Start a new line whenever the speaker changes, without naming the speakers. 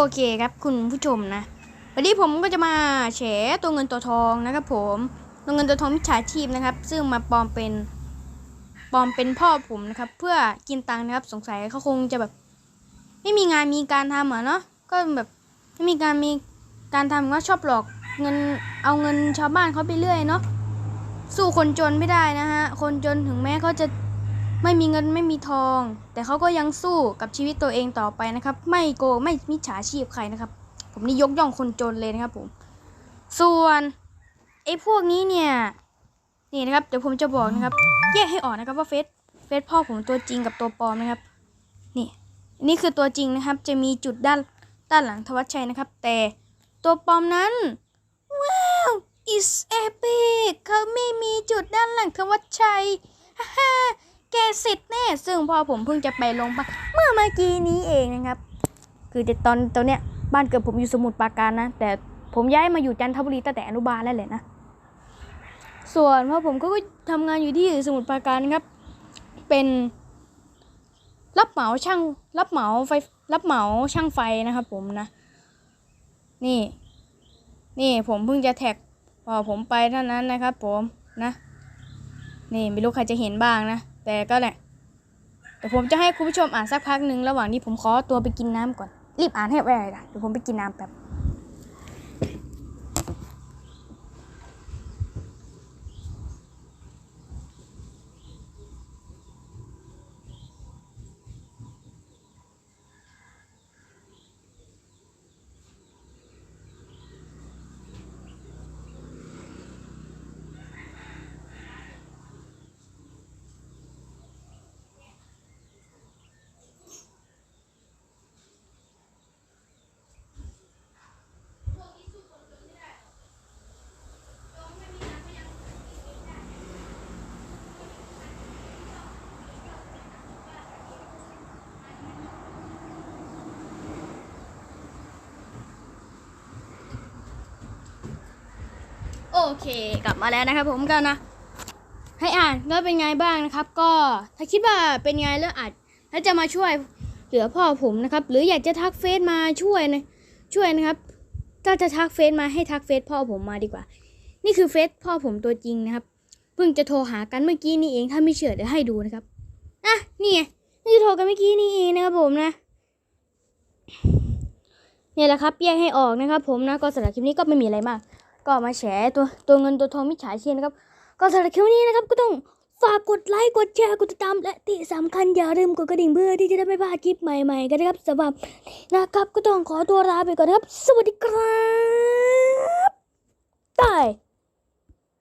โอเคครับคุณผู้ชมนะ วันนี้ผมก็จะมาแฉตัวเงินตัวทองนะครับผมตัวเงินตัวทองมิจฉาชีพนะครับ ซึ่งมาปลอมเป็นปลอมเป็นพ่อผมนะครับ เพื่อกินตังค์นะครับ สงสัยเขาคงจะแบบ ไม่มีงานมีการทำอะเนาะก็แบบไม่มีการมีการทำก็ชอบหลอกเงินเอาเงินชาวบ้านเขาไปเรื่อยเนาะสู้คนจนไม่ได้นะฮะคนจนถึงแม้เขาจะ ไม่มีเงินไม่มีทอง แต่เขาก็ยังสู้กับชีวิตตัวเองต่อไปนะครับ ไม่โกงไม่มิจฉาชีพใครนะครับ ผมนี่ยกย่องคนจนเลยนะครับผม ส่วนไอ้พวกนี้เนี่ยนี่นะครับเดี๋ยวผมจะบอกนะครับ แยกให้ออกนะครับว่าเฟซเฟซพ่อผมตัวจริงกับตัวปลอมนะครับ นี่นี่คือตัวจริงนะครับ จะมีจุดด้านด้านหลังทวัชชัยนะครับ แต่ตัวปลอมนั้นว้าว is epic เขาไม่มีจุดด้านหลังทวัชชัยฮ่า ฮ่าแกสร็จแน่ซึ่งพ่อผมเพิ่งจะไปลงปะเมื่อเมื่อกี้นี้เองนะครับ คือแต่ตอนตอนเนี้ยบ้านเกิดผมอยู่สมุทรปราการนะ แต่ผมย้ายมาอยู่จันทบุรีตั้งแต่อนุบาลแล้วแหละนะ ส่วนพ่อผมก็ทำงานอยู่ที่สมุทรปราการนะครับ เป็นรับเหมาช่างรับเหมาไฟรับเหมาช่างไฟนะครับผมนะ นี่ นี่ผมเพิ่งจะแท็กพอผมไปเท่านั้นนะครับผมนะ นี่ไม่รู้ใครจะเห็นบ้างนะ แต่ก็แหละแต่ผมจะให้คุณผู้ชมอ่านสักพักหนึ่งระหว่างนี้ผมขอตัวไปกินน้ำก่อน รีบอ่านให้ไวๆนะเดี๋ยวผมไปกินน้ำแป๊บ เคกลับมาแล้วนะครับผมกันนะ ให้อ่านก็เป็นไงบ้างนะครับ ก็ถ้าคิดว่าเป็นไงแล้วอาจแล้วจะมาช่วยเหลือพ่อผมนะครับ หรืออยากจะทักเฟซมาช่วยนะช่วยนะครับ ถ้าจะทักเฟซมาให้ทักเฟซพ่อผมมาดีกว่า นี่คือเฟซพ่อผมตัวจริงนะครับเพิ่งจะโทรหากันเมื่อกี้นี่เองถ้าไม่เชื่อเดี๋ยวให้ดูนะครับอะนี่ไงนี่โทรกันเมื่อกี้นี่เองนะครับผมนะเนี่ยแหละครับแยกให้ออกนะครับผมนะก็สำหรับคลิปนี้ก็ไม่มีอะไรมาก ก็มาแชร์ตัวตัวเงินตัวทองมิจฉาชีพนะครับ ก็สำหรับคลิปนี้นะครับก็ต้องฝากกดไลค์กดแชร์กดติดตามและที่สำคัญอย่าลืมกดกระดิ่งเพื่อที่จะได้ไม่พลาดคลิปใหม่ๆกันนะครับสำหรับนะครับก็ต้องขอตัวลาไปก่อนครับ สวัสดีครับบาย